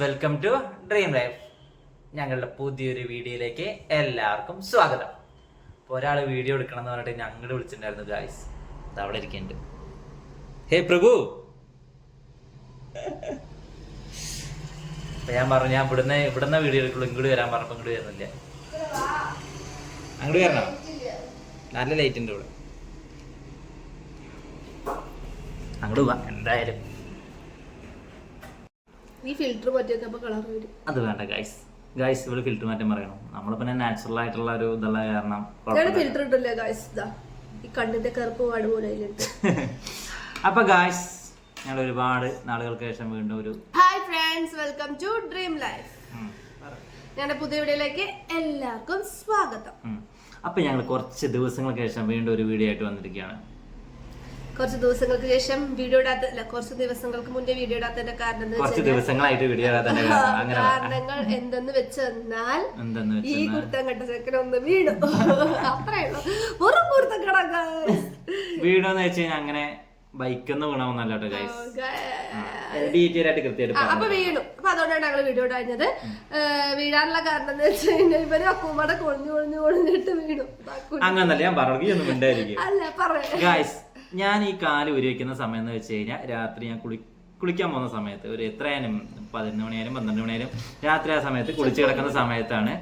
Welcome to dream life ഞങ്ങളുടെ പുതിയൊരു വീഡിയോയിലേക്ക് എല്ലാവർക്കും സ്വാഗതം. അപ്പോൾ ഒരാൾ വീഡിയോ എടുക്കണം എന്ന് പറഞ്ഞിട്ട് ഞങ്ങൾ വിളിച്ചിട്ടുണ്ടായിരുന്നു ഗായ്സ് അത് അവിടെ ഇരിക്കുന്നുണ്ട്. ഹേ പ്രഭു. ഞാൻ പറഞ്ഞു ഞാൻ ഇവിടുന്ന് ഇവിടുന്ന് വീഡിയോ എടുക്കുള്ളൂ. ഇങ്ങോട്ട് വരാൻ പറഞ്ഞപ്പോ ഇങ്ങോട്ട് വരുന്നില്ല. അങ്ങോട്ട് വരണോ? നല്ല ലൈറ്റ് ഉണ്ട് ഇവിടെ. അങ്ങോട്ട് പോവാ എന്തായാലും. ഫിൽറ്റർ പറ്റിയൊക്കെ കളർ വരും. അത് വേണ്ട ഗൈസ് ഗൈസ് ഇവിടെ ഫിൽറ്റർ മാറ്റം പറയണം. നമ്മൾ പിന്നെ നാച്ചുറൽ ആയിട്ടുള്ള ഒരു ഇതുള്ള കാരണം ഫിൽറ്റർ ഇട്ടില്ലേ ഗൈസ് ഇതാ ഈ കണ്ണിന്റെ കറുപ്പ് പാട് പോലെ അപ്പൊ ഗൈസ് ഞങ്ങൾ ഒരുപാട് നാളുകൾക്ക് ശേഷം വീണ്ടും ഒരു hi friends welcome to dream life. ഞങ്ങളുടെ പുതിയ വീഡിയോയിലേക്ക് എല്ലാവർക്കും സ്വാഗതം. അപ്പൊ ഞങ്ങൾ കുറച്ച് ദിവസങ്ങൾക്ക് ശേഷം വീണ്ടും ഒരു വീഡിയോ ആയിട്ട് വന്നിരിക്കുകയാണ്. കുറച്ച് ദിവസങ്ങൾക്ക് ശേഷം വീഡിയോ ഇടാത്ത അല്ല കുറച്ച് ദിവസങ്ങൾക്ക് മുന്നേ വീഡിയോ ഇടാത്തതിന്റെ കാരണം കുറച്ച് ദിവസങ്ങളായിട്ട് വീഡിയോ. കാരണങ്ങൾ എന്തെന്ന് വെച്ചെന്നാൽ ഈ കുർത്തം കെട്ട ചെക്കൻ ഒന്ന് വീണു. അത്രേ ഉള്ളൂ. വെറും കുർത്തം കട വീഡിയോ എന്ന് വെച്ച് കഴിഞ്ഞാൽ അങ്ങനെ ബൈക്കൊന്നും വീണമെന്നല്ല കേട്ടോ ഗൈസ് ഡീറ്റെയിൽ ആയിട്ട് കൃത്യമായിട്ട് അപ്പൊ വീണു. അപ്പൊ അതുകൊണ്ടാണ് ഞങ്ങൾ വീഡിയോ ഇടാഞ്ഞത്. വീഴാനുള്ള കാരണം എന്ന് വെച്ച് കഴിഞ്ഞാൽ ഇവർ അക്കൂമ്മടെ കൊഴിഞ്ഞു കൊഴിഞ്ഞു കൊഴിഞ്ഞിട്ട് വീണു. അങ്ങനല്ല ഞാൻ പറഞ്ഞു ഒന്നും ഉണ്ടായിരിക്കും അല്ല പറയാ. ഞാൻ ഈ കാൽ ഉരുവയ്ക്കുന്ന സമയം എന്ന് വെച്ച് കഴിഞ്ഞാൽ രാത്രി ഞാൻ കുളി കുളിക്കാൻ പോകുന്ന സമയത്ത് ഒരു എത്രയായാലും പതിനൊന്ന് മണിയായാലും പന്ത്രണ്ട് മണിയായാലും രാത്രി ആ സമയത്ത് കുളിച്ച് കിടക്കുന്ന സമയത്താണ്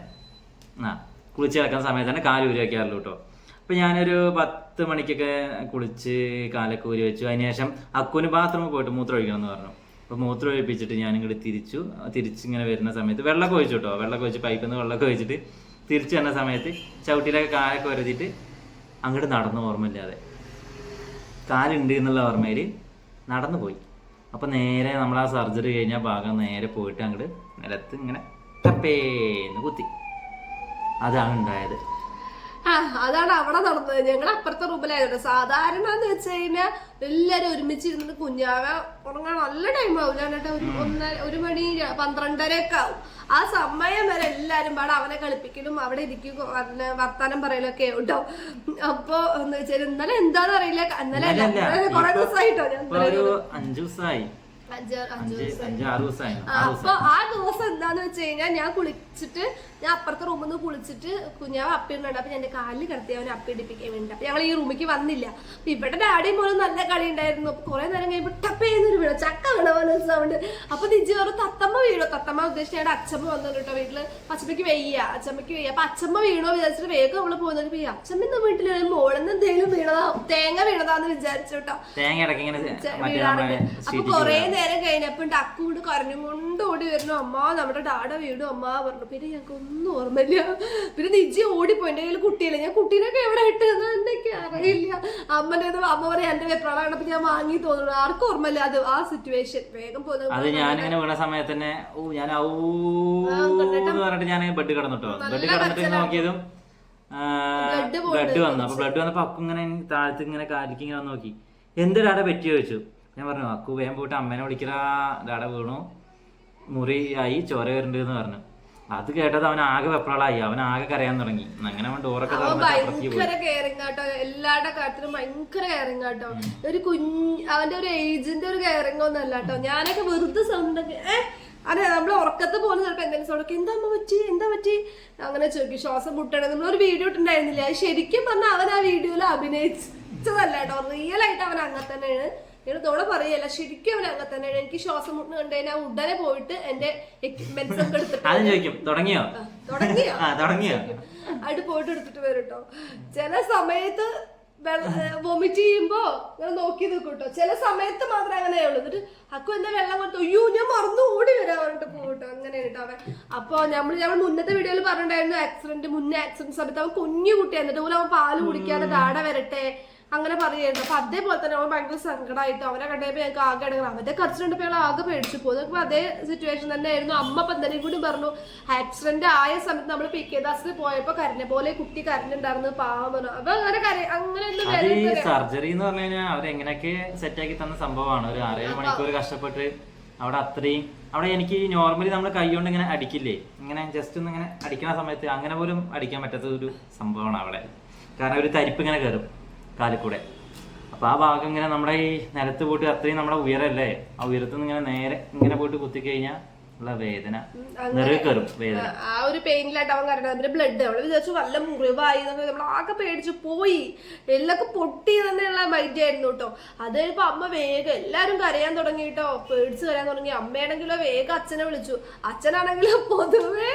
ആ കുളിച്ച് കിടക്കുന്ന സമയത്താണ് കാൽ ഊരി വെക്കാറുള്ളൂ കേട്ടോ അപ്പൊ ഞാനൊരു പത്ത് മണിക്കൊക്കെ കുളിച്ച് കാലൊക്കെ ഊരി വെച്ചു. അതിനുശേഷം അക്കുവിന് ബാത്റൂമിൽ പോയിട്ട് മൂത്രം ഒഴിക്കണം എന്ന് പറഞ്ഞു. അപ്പൊ മൂത്രം ഒഴിപ്പിച്ചിട്ട് ഞാൻ ഇങ്ങോട്ട് തിരിച്ചു തിരിച്ചിങ്ങനെ വരുന്ന സമയത്ത് വെള്ളം ഒഴിച്ചു കേട്ടോ വെള്ളമൊക്കെ ഒഴിച്ച് പൈപ്പിൽ നിന്ന് വെള്ളമൊക്കെ ഒഴിച്ചിട്ട് തിരിച്ചു വന്ന സമയത്ത് ചവിട്ടിയിലൊക്കെ കാലൊക്കെ വരുത്തിയിട്ട് അങ്ങോട്ട് നടന്നു ഓർമ്മയില്ലാതെ. കാലുണ്ട് എന്നുള്ള ഓർമ്മയിൽ നടന്നു പോയി അപ്പോൾ നേരെ നമ്മൾ ആ സർജറി കഴിഞ്ഞ ഭാഗം നേരെ പോയിട്ട് അങ്ങോട്ട് നിലത്ത് ഇങ്ങനെ തപ്പേന്ന് കുത്തി. അതാണ് ഉണ്ടായത്. അതാണ് അവിടെ നടന്നത്. ഞങ്ങൾ അപ്പുറത്തെ റൂമിലായിരുന്നു. സാധാരണ എന്ന് വെച്ച് കഴിഞ്ഞാൽ എല്ലാരും ഒരുമിച്ചിരുന്നിട്ട് കുഞ്ഞാവ ഉറങ്ങാൻ നല്ല ടൈം ആവില്ല എന്നിട്ട് ഒരു ഒന്നര ഒരു മണി പന്ത്രണ്ടരയൊക്കെ പന്ത്രണ്ടര ഒക്കെ ആവും. ആ സമയം വരെ എല്ലാരും പാടെ അവനെ കളിപ്പിക്കലും അവിടെ ഇരിക്കും. വർത്താനം പറയലൊക്കെ കേട്ടോ അപ്പൊ എന്ന് വെച്ചാൽ ഇന്നലെ എന്താന്ന് അറിയില്ല. ഇന്നലെ. കുറെ ദിവസമായിട്ടോ ഞാൻ അഞ്ചു ദിവസമായി അപ്പൊ ആ ദിവസം എന്താന്ന് വെച്ച് കഴിഞ്ഞാൽ ഞാൻ കുളിച്ചിട്ട് ഞാൻ അപ്പുറത്തെ റൂമിൽ നിന്ന് കുളിച്ചിട്ട് കുഞ്ഞാവ് അപ്പിടുന്നുണ്ട് അപ്പൊ എന്റെ കാലിൽ കിടത്തി അവനെ അപ്പിടിപ്പിക്കാൻ വേണ്ടി അപ്പൊ ഞങ്ങൾ ഈ റൂമിലേക്ക് വന്നില്ല. അപ്പൊ ഇവിടെ ഡാഡിയും പോലും നല്ല കളി ഉണ്ടായിരുന്നു. അപ്പൊ കുറെ നേരം കഴിയുമ്പോൾ ടപ്പേന്നൊരു വീണു ചക്ക വീണ സൗണ്ട് അപ്പൊ നിജി ഒരു തത്തമ്മ വീണു. തത്തമ്മ ഉദ്ദേശിച്ച ഞങ്ങളുടെ അച്ഛമ്മ വന്നു കേട്ടോ വീട്ടിൽ. അച്ഛമ്മയ്ക്ക് വെയ്യ. അച്ഛമ്മയ്ക്ക് വെയ്യ. അപ്പൊ അച്ഛമ്മ വീണോ വിചാരിച്ചിട്ട് വേഗം അവൾ പോകുന്നത് ഈ അച്ഛമ്മ വീട്ടിൽ മോളിന്ന് എന്തെങ്കിലും വീണതാ? തേങ്ങ വീണതാന്ന് വിചാരിച്ചു കേട്ടോ. അപ്പൊ കൊറേ നേരം കഴിഞ്ഞപ്പോ ടക്കൂട് കരഞ്ഞും കൊണ്ട് ഓടി വരുന്നു. അമ്മ നമ്മുടെ ഡാഡ വീടും അമ്മ പറഞ്ഞു. പിന്നെ ഞങ്ങൾക്ക് ഒന്നും ഓർമ്മയില്ല. പിന്നെ നിജി ഓടിപ്പോയി. എന്റെ കയ്യിൽ കുട്ടിയില്ല? ഞാൻ കുട്ടീനൊക്കെ എവിടെ ഇട്ട് എന്തൊക്കെ അറിയില്ല. അമ്മന്റെ അമ്മ പറയാ എന്റെ വെപ്രാളാണ് അപ്പൊ ഞാൻ വാങ്ങി തോന്നുന്നു. ആർക്കും ഓർമ്മയില്ല അത് ആ സിറ്റുവേഷൻ വേഗം അത് പോകുന്നത് ഞാനിങ്ങനെ വീണ സമയത്ത് തന്നെ ഓ ഞാൻ ഔ എന്ന് പറഞ്ഞിട്ട് ഞാൻ ബെഡ് കിടന്നിട്ടോ. ബെഡ് കിടന്നിട്ട് നോക്കിയതും ബ്ലഡ് വന്നു. അപ്പൊ ബ്ലഡ് വന്നപ്പോ അക്കു ഇങ്ങനെ താഴത്ത് ഇങ്ങനെ കാലിക്ക് ഇങ്ങനെ വന്ന് നോക്കി. എന്ത് ഡാഡ പറ്റി ചോദിച്ചു. ഞാൻ പറഞ്ഞു അക്കു വേഗം പോയിട്ട് അമ്മേനെ വിളിക്കടാ. ഡാഡ വീണു. മുറി ആയി ചോര വരുന്നുണ്ട് എന്ന് പറഞ്ഞു. അത് കേട്ടത് അവൻ ആകെ വെപ്രാളായി. അവൻ ആകെ കരയാൻ തുടങ്ങി. അങ്ങനെ അവൻ ഡോറൊക്കെ ഭയങ്കര കെയറിങ് കേട്ടോ എല്ലാവരുടെ കാര്യത്തിലും ഭയങ്കര കെയറിങ് കേട്ടോ ഒരു കുഞ്ഞ് അവന്റെ ഒരു ഏജിന്റെ ഒരു കെയറിങ് ഒന്നും അല്ല കേട്ടോ. ഞാനൊക്കെ വെറുതെ സ്വന്തം അതെ നമ്മൾ ഉറക്കത്ത് പോലും ചിലപ്പോൾ എന്തെങ്കിലും സൗണ്ട് ഒക്കെ എന്താ അമ്മ പറ്റി? എന്താ പറ്റി? അങ്ങനെ ചോദിക്കും. ശ്വാസം മുട്ടണം. നമ്മളൊരു വീഡിയോ ഇട്ടുണ്ടായിരുന്നില്ല? അത് ശരിക്കും പറഞ്ഞാൽ അവൻ ആ വീഡിയോയിൽ അഭിനയിച്ചതല്ല കേട്ടോ. റിയൽ ആയിട്ട് അവൻ അങ്ങനെ തന്നെയാണ്. ഞാൻ തോടെ പറയല്ല ശരിക്കും അവൻ അങ്ങനെ തന്നെയാണ്. എനിക്ക് ശ്വാസം മുട്ടിന് കണ്ടു കഴിഞ്ഞാൽ ഉടനെ പോയിട്ട് എന്റെ എക്യുപ്മെന്റ്സ് ഒക്കെ എടുത്തിട്ട് ചോദിക്കും തുടങ്ങിയോ? തുടങ്ങിയോ? തുടങ്ങിയോ? പോയിട്ട് എടുത്തിട്ട് വരും കേട്ടോ ചില സമയത്ത് വൊമിറ്റ് ചെയ്യുമ്പോ ഞാൻ നോക്കി നിൽക്കും കേട്ടോ ചില സമയത്ത് മാത്രമേ അങ്ങനെ ഉള്ളൂ. എന്നിട്ട് അക്കു എന്താ വെള്ളം കൊടുത്തു അയ്യോ ഞാൻ മറന്നു ഓടി വരാൻ പറഞ്ഞിട്ട് പോകട്ടോ അങ്ങനെ കേട്ടോ അവൻ. അപ്പൊ നമ്മൾ ഞങ്ങൾ മുന്നത്തെ വീഡിയോയിൽ പറഞ്ഞിട്ടുണ്ടായിരുന്നു ആക്സിഡന്റ് മുന്നേ ആക്സിഡന്റ് സമയത്ത് അവൻ കുഞ്ഞു കുട്ടി എന്നിട്ട് അവൻ പാൽ കുടിക്കാതെ ഡാട വരട്ടെ. അങ്ങനെ പറയുന്നുണ്ട് അപ്പൊ അതേപോലെ തന്നെ അവൻ ഭയങ്കര സങ്കടമായിട്ട് അവനെ കണ്ടപ്പോ ഞങ്ങൾക്ക് ആകെ ഇടങ്ങണം അവന്റെ കറച്ചിലുണ്ട് ഞങ്ങൾ ആകെ പേടിച്ചു പോകും അപ്പൊ അതേ സിറ്റുവേഷൻ തന്നെ ആയിരുന്നു അമ്മ എന്തെങ്കിലും കൂടി പറഞ്ഞു ആക്സിഡന്റ് ആയ സമയത്ത് നമ്മൾ പി കെ ദാസിൽ പോയപ്പോ കരഞ്ഞ പോലെ കുട്ടി കരഞ്ഞിണ്ടായിരുന്നു പാവം. പറഞ്ഞു അപ്പൊ അങ്ങനെ അങ്ങനെ. സർജറി എന്ന് പറഞ്ഞു കഴിഞ്ഞാൽ അവരെങ്ങനെയൊക്കെ സെറ്റാക്കി തന്ന സംഭവമാണ്. ഒരു ആറേഴ് മണിക്കൂർ കഷ്ടപ്പെട്ട് അവിടെ അത്രയും അവിടെ എനിക്ക് നോർമലി നമ്മൾ കൈകൊണ്ട് ഇങ്ങനെ അടിക്കില്ലേ? ഇങ്ങനെ ജസ്റ്റ് ഒന്ന് ഇങ്ങനെ അടിക്കുന്ന സമയത്ത് അങ്ങനെ പോലും അടിക്കാൻ പറ്റാത്ത ഒരു സംഭവമാണ് അവിടെ. കാരണം ഒരു തരിപ്പ് ഇങ്ങനെ കയറും കാലിൽ അപ്പോൾ അപ്പൊ ആ ഭാഗം ഇങ്ങനെ നമ്മുടെ ഈ നിലത്ത് പോയിട്ട് അത്രയും നമ്മുടെ ഉയരല്ലേ? ആ ഉയരത്തിൽ നിന്ന് ഇങ്ങനെ നേരെ ഇങ്ങനെ പോയിട്ട് കുത്തിക്കഴിഞ്ഞാൽ ഉള്ള വേദന. വേദന. ആ ഒരു പെയിനിലായിട്ട് അവൻ കാരണം അതിന്റെ ബ്ലഡ് അവൾ വിചാരിച്ചു വല്ല മുറിവായി എന്നൊക്കെ നമ്മൾ ആകെ പേടിച്ചു. പോയി. എല്ലൊക്കെ പൊട്ടി തന്നെയുള്ള മൈൻഡ് ആയിരുന്നു കേട്ടോ അത് കഴിഞ്ഞപ്പോ അമ്മ വേഗം എല്ലാരും കരയാൻ തുടങ്ങി കേട്ടോ പേടിച്ച് കരയാൻ തുടങ്ങി. അമ്മയാണെങ്കിലോ വേഗം അച്ഛനെ വിളിച്ചു. അച്ഛനാണെങ്കിലോ പൊതുവേ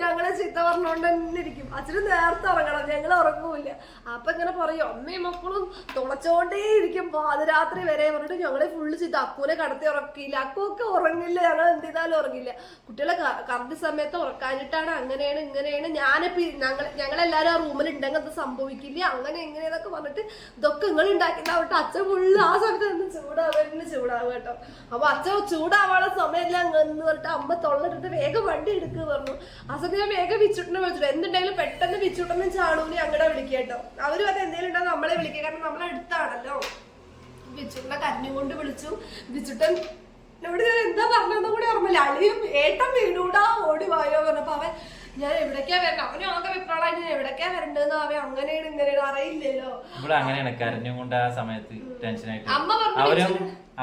ഞങ്ങളെ ചീത്ത പറഞ്ഞുകൊണ്ട് തന്നെ ഇരിക്കും. അച്ഛന് നേരത്തെ ഉറങ്ങണം. ഞങ്ങൾ ഉറങ്ങൂല അപ്പൊ ഇങ്ങനെ പറയും. അമ്മയും മക്കളും തുളച്ചോണ്ടേ ഇരിക്കും. പാതിരാത്രി വരെ പറഞ്ഞിട്ട് ഞങ്ങളെ ഫുള്ള് ചീത്ത. അക്കൂനെ കടത്തി ഉറക്കിയില്ല. അക്കൊക്കെ ഉറങ്ങില്ല. ഞങ്ങൾ എന്ത് ചെയ്താലും ഉറങ്ങില്ല കുട്ടികളെ കറക്റ്റ് സമയത്ത് ഉറക്കാനിട്ടാണ് അങ്ങനെയാണ് ഇങ്ങനെയാണ്. ഞാനിപ്പോ ഞങ്ങൾ ഞങ്ങളെല്ലാരും ആ റൂമിൽ ഉണ്ടെങ്കിൽ അത് സംഭവിക്കില്ല? അങ്ങനെ എങ്ങനെയെന്നൊക്കെ പറഞ്ഞിട്ട് ഇതൊക്കെ നിങ്ങൾ ഉണ്ടാക്കിയിട്ട് അച്ഛൻ ഫുള്ള് ആ സമയത്ത് നിന്ന് ചൂടാവുക ചൂടാവുക കേട്ടോ. അപ്പൊ അച്ഛൻ ചൂടാവാനുള്ള സമയമില്ല എന്ന് പറഞ്ഞിട്ട് അമ്മ തൊള്ളിട്ടിട്ട് വേഗം വണ്ടി എടുക്കുക പറഞ്ഞു. ആ സമയത്ത് ഞാൻ വേഗം വിച്ചുട്ടിനെ വിളിച്ചിട്ട്. എന്തുണ്ടെങ്കിലും പെട്ടെന്ന് വിച്ചുട്ടനും ചാണൂലി അങ്ങടെ വിളിക്കുക കേട്ടോ. അവരും അത് എന്തെങ്കിലും ഉണ്ടെങ്കിൽ നമ്മളെ വിളിക്കുക കാരണം നമ്മളെ അടുത്താണല്ലോ. വിച്ചുട്ടനെ കരഞ്ഞുകൊണ്ട് വിളിച്ചു. ബിച്ചുട്ടൻ എന്നോട് ഞാൻ എന്താ പറഞ്ഞതെന്ന് കൂടി ഓർമ്മയില്ല. അളിയും ഏട്ടൻ വീണൂടാ ഓടി വായോ പറഞ്ഞപ്പോ അവൻ ഞാൻ എവിടേക്കാ വരണം അവന് ആകെ വിപ്രാളായിട്ട് ഞാൻ എവിടേക്കാ വരണ്ടെന്ന് അവൻ അങ്ങനെയാണ് ഇങ്ങനെയാണ് അറിയില്ലല്ലോ. ഇവിടെ അങ്ങനെയാണ് കരഞ്ഞും കൊണ്ട് ആ സമയത്ത് ടെൻഷനായിട്ട് അമ്മ പറഞ്ഞു അവരും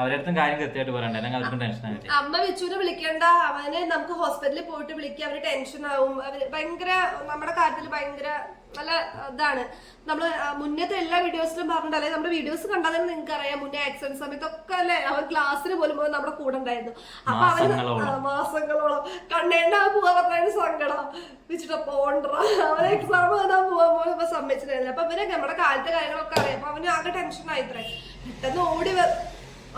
അവരടുത്തും കാര്യം കൃത്യമായിട്ട് പറയണ്ട. അല്ലെങ്കിൽ അവർക്കും ടെൻഷൻ ആയിട്ട്. അമ്മ വിച്ചുവിനെ വിളിക്കണ്ട. അവനെ നമുക്ക് ഹോസ്പിറ്റലിൽ പോയിട്ട് വിളിക്കുക അവർ ടെൻഷൻ ആവും. അവർ ഭയങ്കര നമ്മുടെ കാര്യത്തിൽ ഭയങ്കര നല്ല ഇതാണ്. നമ്മൾ മുന്നത്തെ എല്ലാ വീഡിയോസിലും പറഞ്ഞിട്ടല്ലേ നമ്മുടെ വീഡിയോസ് കണ്ടാൽ തന്നെ നിങ്ങൾക്ക് അറിയാം. മുന്നേ ആക്സിഡന്റ് സമയത്തൊക്കെ അല്ലേ അവർ ക്ലാസ്സിന് പോലും പോയി നമ്മുടെ കൂടെ ഉണ്ടായിരുന്നു. അപ്പൊ അവർ മാസങ്ങളോളം. കണ്ണേണ്ടാ പോവാ പറഞ്ഞ സങ്കടം. വെച്ചിട്ട് പോണ്ട അവൻ എക്സാം എഴുതാൻ പോവാൻ പോലും ഇപ്പൊ സമ്മതിച്ചിട്ടായിരുന്നു അപ്പൊ ഇവരെ നമ്മുടെ കാലത്തെ കാര്യങ്ങളൊക്കെ അറിയാം. അപ്പൊ അവന് ആകെ ടെൻഷൻ ആയിത്രേ പെട്ടെന്ന് ഓടി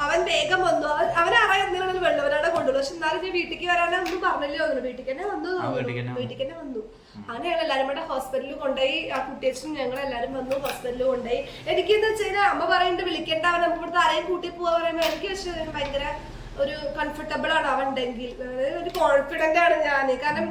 അവൻ വേഗം വന്നു. അവൻ- അറിയാൻ അറിയാം എന്തെങ്കിലും വെള്ളവനാടെ കൊണ്ടുള്ളൂ പക്ഷെ എന്നാലും ഞാൻ വീട്ടിലേക്ക് വരാനാ ഒന്നും പറഞ്ഞില്ലേ തോന്നുന്നു. വീട്ടിൽ തന്നെ വന്നു തോന്നുന്നു. വീട്ടിൽ തന്നെ വന്നു. അങ്ങനെ ഞങ്ങൾ എല്ലാരും കൂടെ ഹോസ്പിറ്റലിൽ കൊണ്ടുപോയി. ആ കുട്ടിയച്ഛനും ഞങ്ങൾ എല്ലാരും വന്നു ഹോസ്പിറ്റലിൽ കൊണ്ടുപോയി. എനിക്ക് എന്താ വെച്ച് കഴിഞ്ഞാൽ അമ്മ പറയുന്നുണ്ട് വിളിക്കേണ്ട അവൻ നമുക്ക് ഇവിടുത്തെ ആരെയും കൂട്ടി പോവാ പറയുമ്പോൾ എനിക്ക് പക്ഷെ ഭയങ്കര ഒരു കംഫർട്ടബിൾ ആണ് അവൻ ഉണ്ടെങ്കിൽ. ഒരു കോൺഫിഡന്റ് ആണ് ഞാൻ. കാരണം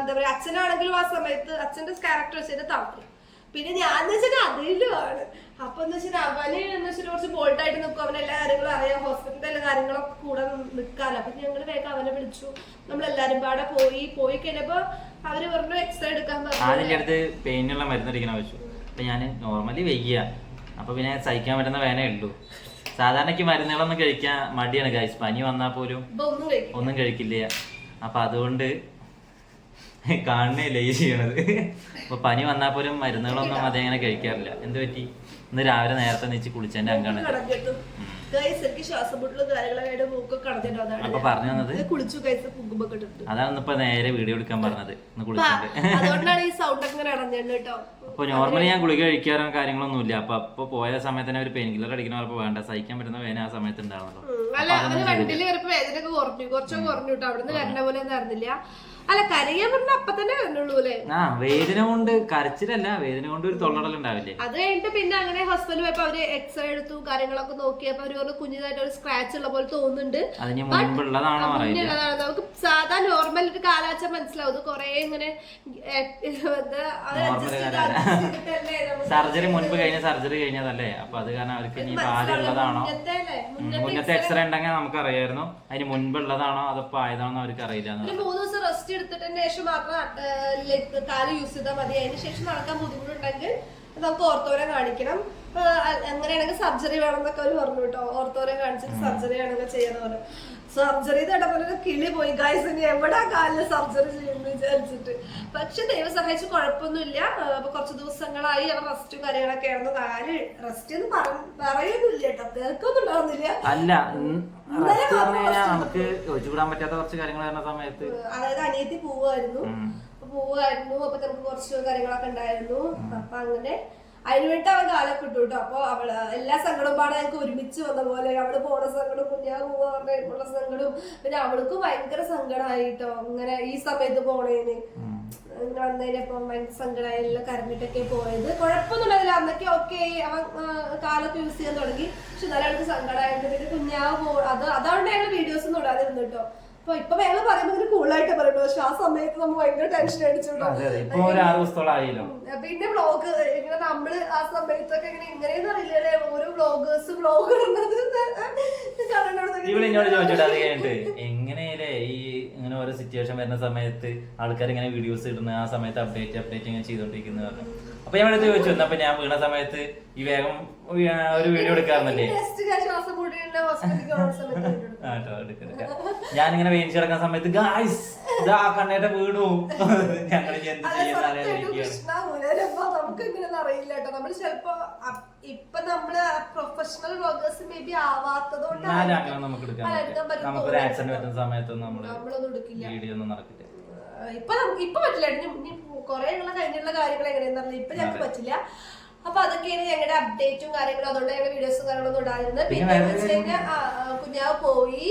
എന്താ പറയാ അച്ഛനാണെങ്കിലും ആ സമയത്ത് അച്ഛന്റെ ക്യാരക്ടർ വെച്ചിട്ട് താല്പര്യം. പിന്നെ ഞാൻ വെച്ചാൽ അതിലുമാണ് അപ്പൊ എന്ന് വെച്ചാൽ അവന് എന്ന് വെച്ചാൽ കുറച്ച് ബോൾഡ് ആയിട്ട് നിൽക്കും അവൻ എല്ലാ കാര്യങ്ങളും അറിയാം. ഹോസ്പിറ്റലിന്റെ എല്ലാ കാര്യങ്ങളൊക്കെ കൂടെ നിൽക്കാലോ അപ്പൊ ഞങ്ങൾ വേഗം അവനെ വിളിച്ചു. നമ്മളെല്ലാരും പാടെ പോയി. പോയി കഴിഞ്ഞപ്പോ അവർ പറഞ്ഞു എക്സ്റേ എടുക്കാൻ ആദ്യം അടുത്ത് പെയിനുള്ള മരുന്നടിക്കണ വെച്ചു. അപ്പൊ ഞാൻ നോർമലി വെയ്യ. അപ്പൊ പിന്നെ സഹിക്കാൻ പറ്റുന്ന വേനേ ഉള്ളൂ. സാധാരണക്ക് മരുന്നുകളൊന്നും കഴിക്കാൻ മടിയാണ് ഗൈസ് പനി വന്നാൽ പോലും ഒന്നും കഴിക്കും ഒന്നും കഴിക്കില്ല. അപ്പൊ അതുകൊണ്ട് കാണുന്നില്ല ഈ ചെയ്യണത്. അപ്പൊ പനി വന്നാൽ പോലും മരുന്നുകളൊന്നും അതങ്ങനെ കഴിക്കാറില്ല. എന്ത് പറ്റി? ഇന്ന് രാവിലെ നേരത്തെ നീച്ച് കുളിച്ചതിന്റെ അങ്കാണ് അപ്പൊ പറഞ്ഞു ഗൈസ് അതാണ് ഇപ്പൊ നേരെ വീഡിയോ എടുക്കാൻ പറഞ്ഞത്. ഇന്ന് കുളിച്ചിട്ടുണ്ട് അപ്പൊ നോർമലി ഞാൻ ഗുളിക കഴിക്കാറോ കാര്യങ്ങളൊന്നും ഇല്ല അപ്പൊ അപ്പൊ പോയ സമയത്ത് തന്നെ ഒരു പെയിൻ കില്ലർ അടിക്കണ പറഞ്ഞപ്പോ വേണ്ട സഹിക്കാൻ പറ്റുന്ന വേദന ആ സമയത്ത് ഉണ്ടാവുന്നല്ലോ ഉം. അല്ല കരയാൻ പറഞ്ഞ അപ്പൊ തന്നെ വരണുള്ളൂ അല്ലേ? ആ വേദന കൊണ്ട് കരച്ചിലല്ല വേദന കൊണ്ട് ഒരു തൊള്ളടൽ ഉണ്ടാവില്ലേ? അത് കഴിഞ്ഞിട്ട് പിന്നെ അങ്ങനെ ഹോസ്പിറ്റലിൽ പോയപ്പോ അവർ എക്സ്റേ എടുത്തു കാര്യങ്ങളൊക്കെ നോക്കിയപ്പോ അവർ പറഞ്ഞു കുഞ്ഞിതായിട്ട് ഒരു സ്ക്രാച്ച് ഉള്ള പോലെ തോന്നുന്നുണ്ട്. അതിന് മുൻപുള്ളതാണോ അറിയില്ല. നമുക്ക് സാധാ നോർമൽ ഒരു കാലാച്ച മനസ്സിലാവും. ഇത് കൊറേ ഇങ്ങനെ സർജറി മുൻപ് കഴിഞ്ഞ സർജറി കഴിഞ്ഞതല്ലേ? അപ്പൊ അത് കാരണം അവർക്ക് ഇനി ഭാര്യയുള്ളതാണോ മുന്നത്തെ മുന്നത്തെ എക്സ്റേ ഉണ്ടെങ്കിൽ നമുക്ക് അറിയായിരുന്നു അതിന് മുൻപുള്ളതാണോ? അതപ്പോ ആയതാണോ അവർക്ക് അറിയില്ല മൂന്ന് ദിവസം റെസ്റ്റ് എടുത്തിട്ടതിന് ശേഷം മാത്രം കാൽ യൂസ് ചെയ്താൽ മതി. അതിന് ശേഷം നടക്കാൻ ബുദ്ധിമുട്ടുണ്ടെങ്കിൽ നമുക്ക് ഓർത്തോരെ കാണിക്കണം. അങ്ങനെയാണെങ്കിൽ സർജറി വേണം എന്നൊക്കെ അവർ പറഞ്ഞു കേട്ടോ. ഓർത്തോരെ കാണിച്ചിട്ട് സർജറി ആണെങ്കിൽ ചെയ്യാന്ന് പറഞ്ഞു. സർജറി ഇടപോലെ കിളി പോയി. ഗായ്സ് ഇനി എവിടെ കാലിൽ സർജറി ചെയ്യുന്നു വിചാരിച്ചിട്ട്. പക്ഷെ ദൈവം സഹായിച്ച് കുഴപ്പമൊന്നുമില്ല. അപ്പൊ കുറച്ച് ദിവസങ്ങളായി അവർ റെസ്റ്റും കാര്യങ്ങളൊക്കെ ആയിരുന്നു. കാൽ റെസ്റ്റ് എന്ന് പറ- പറയുന്നില്ല കേട്ടോ. കേൾക്കൊന്നും ഉണ്ടാവുന്നില്ല. അല്ല നമുക്ക് ഒഴിച്ചുകൂടാൻ പറ്റാത്ത കുറച്ച് കാര്യങ്ങൾ വരുന്ന സമയത്ത്. അതായത് അനിയത്തി പോവായിരുന്നു പോവായിരുന്നു അപ്പൊ നമുക്ക് കുറച്ച് കാര്യങ്ങളൊക്കെ ഉണ്ടായിരുന്നു. അപ്പൊ അങ്ങനെ അതിന് വേണ്ടി അവൻ ഇട്ടു കേട്ടോ അപ്പൊ അവൾ എല്ലാ സങ്കടവും പാടെ ഞങ്ങൾക്ക് ഒരുമിച്ച് വന്ന പോലെ അവൾ പോണ സങ്കടം കുഞ്ഞാ പോവാ സങ്കടവും. പിന്നെ അവൾക്ക് ഭയങ്കര സങ്കടമായി കേട്ടോ ഇങ്ങനെ ഈ സമയത്ത് പോണേന്. അങ്ങനെ ഇങ്ങനെ വന്നതിനപ്പം ഭയങ്കര സങ്കടമായി എല്ലാം കരഞ്ഞിട്ടൊക്കെ പോയത്. കുഴപ്പമൊന്നുമില്ല അന്നൊക്കെ ഓക്കെ അവൻ കാലൊക്കെ യൂസ് ചെയ്യാൻ തുടങ്ങി. പക്ഷെ എന്നാലും അവൾക്ക് സങ്കടമായിട്ട് പിന്നെ കുഞ്ഞാവ് പോ അത് അതുകൊണ്ട് ഞങ്ങൾ വീഡിയോസ് ഒന്നും ഇടാതിരുന്നു കേട്ടോ അപ്പൊ ഇപ്പൊ ഞങ്ങൾ പറയുമ്പോൾ കൂളായിട്ട് പറയുന്നു പക്ഷെ ആ സമയത്ത് നമ്മൾ ഭയങ്കര ടെൻഷൻ അടിച്ചു അതെ അതെ. ഇപ്പൊ ഒരു ആറ് ദിവസത്തോളം ആയില്ലോ. ഉം. പിന്നെ ബ്ലോഗ് ഇങ്ങനെ നമ്മൾ ആ സമയത്തൊക്കെ ഇങ്ങനെ ഇങ്ങനെയൊന്നും അറിയില്ലല്ലേ? ഓരോ ബ്ലോഗേഴ്സ് ബ്ലോഗ് ഇടുന്നത് ഇവിടെ എന്നോട് ചോദിച്ചിട്ട് അത് കഴിഞ്ഞിട്ട് എങ്ങനെയല്ലേ ഈ ഇങ്ങനെ ഓരോ സിറ്റുവേഷൻ വരുന്ന സമയത്ത് ആൾക്കാർ ഇങ്ങനെ വീഡിയോസ് ഇടുന്ന ആ സമയത്ത് അപ്ഡേറ്റ് അപ്ഡേറ്റ് ഇങ്ങനെ ചെയ്തോണ്ടിരിക്കുന്നു പറഞ്ഞു അപ്പൊ ഞാൻ എടുത്ത് ചോദിച്ചു എന്നപ്പൊ ഞാൻ വീണ സമയത്ത് ഈ വേഗം ഒരു വീഡിയോ എടുക്കാറുണ്ടല്ലേ. ഞാനിങ്ങനെ വേദിച്ച് കിടക്കുന്ന സമയത്ത് ഗായ്സ് ഇതാ കണ്ണേട്ട വീണു. ഞങ്ങൾ എന്ത് ചെയ്യാൻ ചെയ്യുന്ന അറിയില്ല കേട്ടോ. നമ്മൾ ചിലപ്പോ ഇപ്പൊ നമ്മൾ പ്രൊഫഷണൽ വ്ളോഗേഴ്സ് മേ ബി ആവാത്തത് നമ്മൾ നമ്മളൊന്നും എടുക്കില്ല. വീഡിയോ ഒന്നും നടക്കില്ല. ഇപ്പൊ നമുക്ക് ഇപ്പൊ പറ്റില്ല. ഇനി കുറെ ഉള്ള കഴിഞ്ഞുള്ള കാര്യങ്ങൾ എങ്ങനെയാണെന്ന് അറിയില്ല ഇപ്പൊ ഞങ്ങൾക്ക് പറ്റില്ല. അപ്പൊ അതൊക്കെയാണ് ഞങ്ങളുടെ അപ്ഡേറ്റും കാര്യങ്ങളും. അതുകൊണ്ട് ഞങ്ങളുടെ വീഡിയോസും കാര്യങ്ങളൊന്നും ഇടാതിരുന്നത്. പിന്നെ വെച്ച് കഴിഞ്ഞാൽ കുഞ്ഞാവ് പോയി.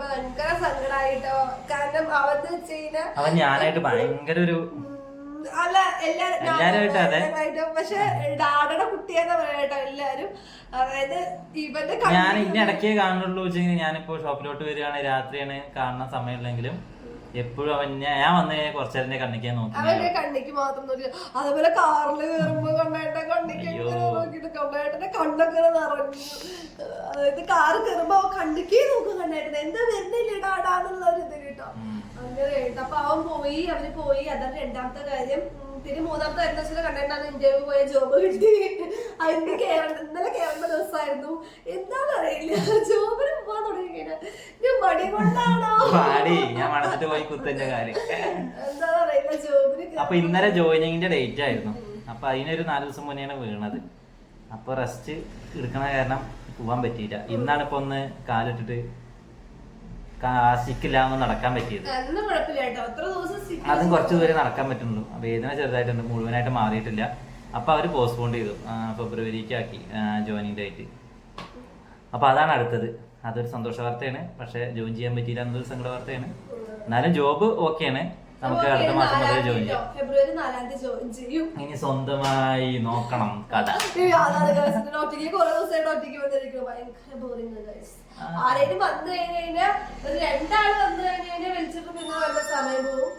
ഭയങ്കര സങ്കടമായിട്ടോ കാരണം അവന്ന് വെച്ച് കഴിഞ്ഞാൽ അവൻ ഞാനായിട്ട് ഭയങ്കര ഒരു അല്ല എല്ലാരും പക്ഷെ ഡാഡയുടെ കുട്ടിയെന്ന് പറയട്ടോ എല്ലാരും. അതായത് ഇവന്റെ ഞാൻ ഇനി ഇന്ന ഇടയ്ക്കേ കാണുള്ളൂ വെച്ചെങ്കിൽ ഞാനിപ്പോ ഷോപ്പിലോട്ട് വരികയാണ്. രാത്രിയാണ് കാണുന്ന സമയമില്ലെങ്കിലും. എപ്പോഴും അവൻ ഞാൻ വന്ന് കഴിഞ്ഞാൽ കുറച്ചേരം കണ്ണിക്കാൻ നോക്കി അവന്റെ കണ്ണിക്ക് മാത്രം നോക്കി. അതേപോലെ കാറിൽ കയറുമ്പോ കണ്ണേട്ട കണ്ണിക്ക് നോക്കിട്ട് കണ്ണേട്ടന്റെ കണ്ണൊക്കെ നിറഞ്ഞു. അതായത് കാറ് കയറുമ്പോ കണ്ണിക്ക് നോക്കും കണ്ടായിട്ട് എന്താ വരുന്നില്ല ഡാഡാന്നുള്ള ഒരു ഇത് കേട്ടോ. അങ്ങനെ കേട്ടോ. അപ്പൊ അവൻ പോയി അവന് പോയി. അതാണ് രണ്ടാമത്തെ കാര്യം. പിന്നെ മൂന്നാമത്തെ കാര്യം വെച്ചാൽ കണ്ടിട്ടാണ് ഇന്റർവ്യൂ പോയ ജോബ് കിട്ടി. അതിന് കേരള ഇന്നലെ കേരള ദിവസമായിരുന്നു. എന്താണെന്ന് അറിയില്ല ജോബിന് പോവാൻ തുടങ്ങിയത് ഞാൻ മടി കൊണ്ടാണോ? എന്താ ഞാൻ മണത്തിട്ട് പോയി കുത്തന്റെ കാര്യം എന്താണെന്ന് അറിയില്ല ജോബിന് അപ്പൊ ഇന്നലെ ജോയിനിങ്ങിന്റെ ഡേറ്റ് ആയിരുന്നു. അപ്പൊ അതിനൊരു നാല് ദിവസം മുന്നെയാണ് വീണത്. അപ്പൊ റെസ്റ്റ് എടുക്കണ കാരണം പോവാൻ പറ്റിയില്ല. ഇന്നാണ് ഇപ്പൊ ഒന്ന് കാലിട്ടിട്ട് സ്റ്റിക്കില്ല ഒന്ന് നടക്കാൻ പറ്റിയത്. അതും കുറച്ചു ദൂരെ നടക്കാൻ പറ്റുന്നുള്ളൂ. വേദന ചെറുതായിട്ടുണ്ട്. മുഴുവനായിട്ട് മാറിയിട്ടില്ല. അപ്പൊ അവർ പോസ്റ്റ്പോൺ ചെയ്തു. ഫെബ്രുവരിക്ക് ആക്കി ജോയിനിങ് ഡേറ്റ് അപ്പൊ അതാണ് അടുത്തത്. അതൊരു സന്തോഷ വാർത്തയാണ്. പക്ഷെ ജോയിൻ ചെയ്യാൻ പറ്റിയില്ല എന്നൊരു സങ്കട വാർത്തയാണ്. എന്നാലും ജോബ് ഓക്കെയാണ് നമുക്ക് അടുത്ത മാസം മുതൽ ജോയിൻ ചെയ്യാം ഫെബ്രുവരി നാലാം തീയതി ജോയിൻ ചെയ്യും. ഇനി സ്വന്തമായി നോക്കണം കഥ. ഒറ്റയ്ക്ക് കുറെ ദിവസമായിട്ട് ഒറ്റയ്ക്ക് വന്നിരിക്കുന്നു. ഭയങ്കര ബോറിംഗ് ആരെങ്കിലും വന്നു കഴിഞ്ഞ് കഴിഞ്ഞാൽ ഒരു വന്നു കഴിഞ്ഞ് കഴിഞ്ഞാൽ വിളിച്ചിട്ട് പിന്നെ വല്ല സമയം പോകും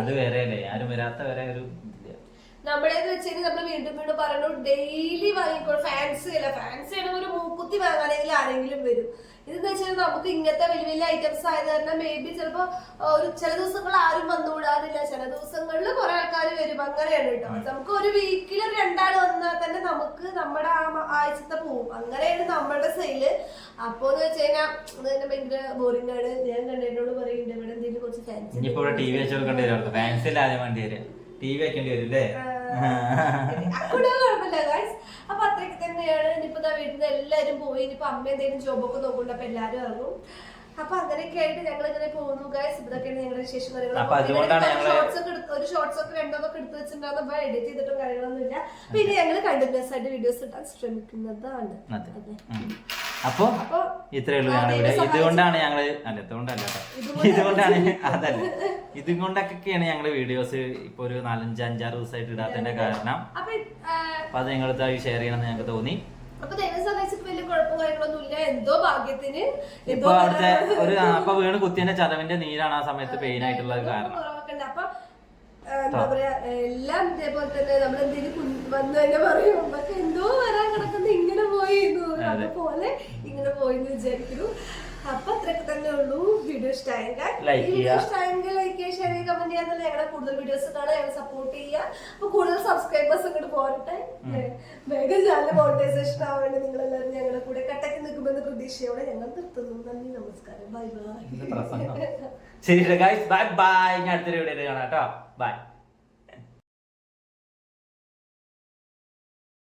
അത് വേറെ അല്ലേ ആരും വരാത്ത വരെ ഒരു. നമ്മളെന്ന് വെച്ചാൽ നമ്മൾ വീണ്ടും വീണ്ടും പറഞ്ഞു ഡെയിലി വാങ്ങിക്കോ ഫാൻസി അല്ല ഫാൻസി ആണെങ്കിൽ ഒരു മൂക്കുത്തി വാങ്ങാനെങ്കിൽ ആരെങ്കിലും വരും. ഇതെന്ന് വെച്ചാൽ നമുക്ക് ഇങ്ങനത്തെ വലിയ വലിയ ഐറ്റംസ് ആയത് കാരണം മേ ബി ചിലപ്പോ ഒരു ചില ദിവസങ്ങൾ ആരും വന്നുകൂടാതില്ല. ചില ദിവസങ്ങളിൽ കുറെ ആൾക്കാർ വരും. അങ്ങനെയാണ് കേട്ടോ. നമുക്ക് ഒരു വീക്കിൽ ഒരു രണ്ടാൾ വന്നാൽ തന്നെ നമുക്ക് നമ്മുടെ ആ ആഴ്ചത്തെ പോവും. അങ്ങനെയാണ് നമ്മുടെ സെയിൽ അപ്പോ എന്ന് വെച്ച് കഴിഞ്ഞാൽ ഭയങ്കര ബോറിംഗ് ആണ്. ഞാൻ കണ്ടതിനോട് പറയുന്നുണ്ട് ഇവിടെ എന്തെങ്കിലും കുറച്ച് ഫാൻസി ടി വി വെക്കേണ്ടി വരും അല്ലേ അപ്പൊ അത്രയ്ക്ക് തന്നെയാണ്. ഇനിയിപ്പോ വീട്ടിൽ നിന്ന് എല്ലാരും പോയി ഇനിയിപ്പോ അമ്മ എന്തെങ്കിലും ജോബൊക്കെ നോക്കുന്നുണ്ട് അപ്പൊ എല്ലാരും ഇറങ്ങും അപ്പൊ അങ്ങനെയൊക്കെ ആയിട്ട് ഞങ്ങൾ ഇങ്ങനെ പോകുന്നു ഗൈസ് ഇതൊക്കെയാണ് ഞങ്ങളുടെ ഒക്കെ ഒരു ഷോർട്സ് ഒക്കെ രണ്ടോന്നൊക്കെ എടുത്ത് വെച്ചിട്ടുണ്ടാകും അപ്പൊ എഡിറ്റ് ചെയ്തിട്ടും കാര്യങ്ങളൊന്നുമില്ല. പിന്നെ ഞങ്ങൾ കണ്ടിന്യൂസ് ആയിട്ട് വീഡിയോസ് ഇടാൻ ശ്രമിക്കുന്നതാണ്. അപ്പോ ഉം. അപ്പൊ അപ്പൊ ഇത്രേ ഉള്ളൂ ആ, ഇവിടെ ദൈവം ഇതുകൊണ്ടാണ് ഞങ്ങൾ അല്ല ഇതുകൊണ്ടല്ല ഇതുകൊണ്ടാണ് അതല്ല. ഇതും കൊണ്ടൊക്കെയാണ് ഞങ്ങൾ വീഡിയോസ് ഇപ്പൊ ഒരു നാലഞ്ച് അഞ്ചാറ് ദിവസമായിട്ട് ഇടാത്തതിന്റെ കാരണം. അപ്പൊ അത് ഞങ്ങളുടെ ഷെയർ ചെയ്യണമെന്ന് ഞങ്ങൾക്ക് തോന്നി. ഇപ്പൊ അവിടുത്തെ ഒരു അപ്പൊ വീണ് കുത്തിന്റെ ചതവിന്റെ നീരാണ് ആ സമയത്ത് പെയിൻ ആയിട്ടുള്ള കാരണം. എന്താ പറയാ എല്ലാം ഇതേപോലെ തന്നെ നമ്മൾ എന്തെങ്കിലും വന്നു തന്നെ പറയും എന്തോ വരാൻ കിടക്കുന്ന ഇങ്ങനെ പോയിരുന്നു അതെ. അതുപോലെ ഇങ്ങനെ പോയി വിചാരിക്കുന്നു. അപ്പൊ അത്രയൊക്കെ തന്നെ ഉള്ളൂ. വീഡിയോ ഇഷ്ടമായെങ്കിൽ വീഡിയോ ലൈക്ക് ചെയ്യുക ഷെയർ ചെയ്യുക കമന്റ് ചെയ്യാൻ ഞങ്ങളുടെ കൂടുതൽ വീഡിയോസ് കാണാൻ ഞങ്ങൾ സപ്പോർട്ട് ചെയ്യുക. അപ്പൊ കൂടുതൽ സബ്സ്ക്രൈബേഴ്സ് ഇങ്ങോട്ട് പോരട്ടെ. വേഗം ചാനൽ മോണിറ്റൈസേഷൻ ആവേണ്ടി നിങ്ങളെല്ലാവരും ഞങ്ങളുടെ കൂടെ കട്ടക്ക് നിൽക്കുമെന്ന് പ്രതീക്ഷയോടെ ഞങ്ങൾ നിർത്തുന്നു. നന്ദി നമസ്കാരം. ബൈ ബൈ ശരി ബൈ ബൈ ഞാൻ അടുത്തൊരു വീഡിയോ കാണാം കേട്ടോ. ബൈ